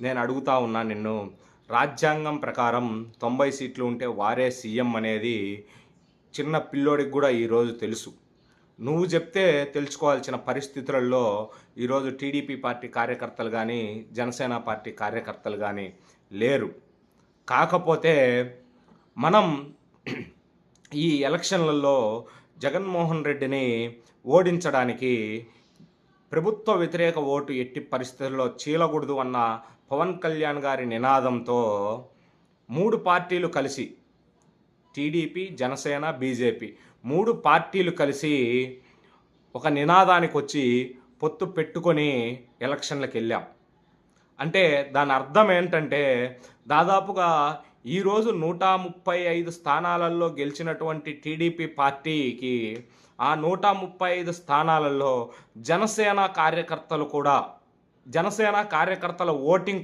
నేను అడుగుతా ఉన్నా నిన్ను. రాజ్యాంగం ప్రకారం తొంభై సీట్లు ఉంటే వారే సీఎం అనేది చిన్న పిల్లోడికి కూడా ఈరోజు తెలుసు. నువ్వు చెప్తే తెలుసుకోవాల్సిన పరిస్థితులలో ఈరోజు టీడీపీ పార్టీ కార్యకర్తలు కానీ జనసేన పార్టీ కార్యకర్తలు కానీ లేరు. కాకపోతే మనం ఈ ఎలక్షన్లలో జగన్మోహన్ రెడ్డిని ఓడించడానికి ప్రభుత్వ వ్యతిరేక ఓటు ఎట్టి పరిస్థితుల్లో చీలకూడదు అన్న పవన్ కళ్యాణ్ గారి నినాదంతో మూడు పార్టీలు కలిసి టీడీపీ జనసేన బీజేపీ మూడు పార్టీలు కలిసి ఒక నినాదానికి వచ్చి పొత్తు పెట్టుకొని ఎలక్షన్లకు వెళ్ళాం అంటే దాని అర్థం ఏంటంటే దాదాపుగా ఈరోజు నూట ముప్పై ఐదు స్థానాలలో గెలిచినటువంటి టీడీపీ పార్టీకి ఆ నూట ముప్పై ఐదు స్థానాలలో జనసేన కార్యకర్తలు కూడా జనసేన కార్యకర్తల ఓటింగ్